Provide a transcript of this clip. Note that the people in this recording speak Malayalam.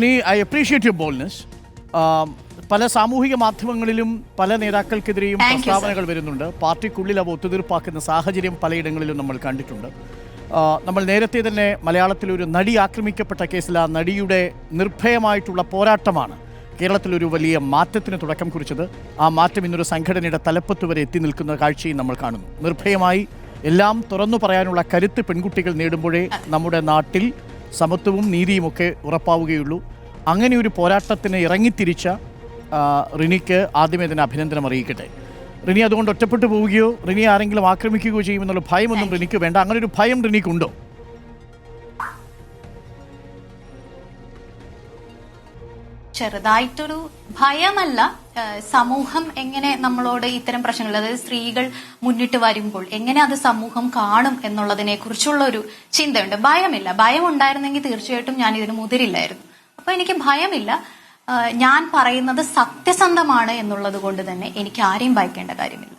ഇനി ഐ അപ്രീഷിയേറ്റ് യുവർ ബോൾനെസ് പല സാമൂഹിക മാധ്യമങ്ങളിലും പല നേതാക്കൾക്കെതിരെയും പ്രസ്താവനകൾ വരുന്നുണ്ട്. പാർട്ടിക്കുള്ളിൽ അവ ഒത്തുതീർപ്പാക്കുന്ന സാഹചര്യം പലയിടങ്ങളിലും നമ്മൾ കണ്ടിട്ടുണ്ട്. നമ്മൾ നേരത്തെ തന്നെ മലയാളത്തിൽ ഒരു നടി ആക്രമിക്കപ്പെട്ട കേസിൽ ആ നടിയുടെ നിർഭയമായിട്ടുള്ള പോരാട്ടമാണ് കേരളത്തിലൊരു വലിയ മാറ്റത്തിന് തുടക്കം കുറിച്ചത്. ആ മാറ്റം ഇന്നൊരു സംഘടനയുടെ തലപ്പത്ത് വരെ എത്തി നിൽക്കുന്ന കാഴ്ചയും നമ്മൾ കാണുന്നു. നിർഭയമായി എല്ലാം തുറന്നു പറയാനുള്ള കരുത്ത് പെൺകുട്ടികൾ നേടുമ്പോഴേ നമ്മുടെ നാട്ടിൽ സമത്വവും നീതിയുമൊക്കെ ഉറപ്പാവുകയുള്ളൂ. അങ്ങനെ ഒരു പോരാട്ടത്തിന് ഇറങ്ങിത്തിരിച്ച റിനിക്ക് ആദ്യമേ തന്നെ അഭിനന്ദനം അറിയിക്കട്ടെ. റിനി അതുകൊണ്ട് ഒറ്റപ്പെട്ടു പോവുകയോ റിനി ആരെങ്കിലും ആക്രമിക്കുകയോ ചെയ്യുമെന്നുള്ള ഭയമൊന്നും റിനിക്ക് വേണ്ട. അങ്ങനെ ഒരു ഭയം റിനിക്കുണ്ടോ? ചെറുതായിട്ടൊരു ഭയമല്ല സമൂഹം എങ്ങനെ നമ്മളോട് ഇത്തരം പ്രശ്നങ്ങൾ അതായത് സ്ത്രീകൾ മുന്നിട്ട് വരുമ്പോൾ എങ്ങനെ അത് സമൂഹം കാണും എന്നുള്ളതിനെ കുറിച്ചുള്ള ഒരു ചിന്തയുണ്ട്. ഭയമില്ല. ഭയം ഉണ്ടായിരുന്നെങ്കിൽ തീർച്ചയായിട്ടും ഞാൻ ഇതിന് മുതിരില്ലായിരുന്നു. അപ്പൊ എനിക്ക് ഭയമില്ല. ഞാൻ പറയുന്നത് സത്യസന്ധമാണ് എന്നുള്ളത് കൊണ്ട് തന്നെ എനിക്ക് ആരെയും ഭയക്കേണ്ട കാര്യമില്ല.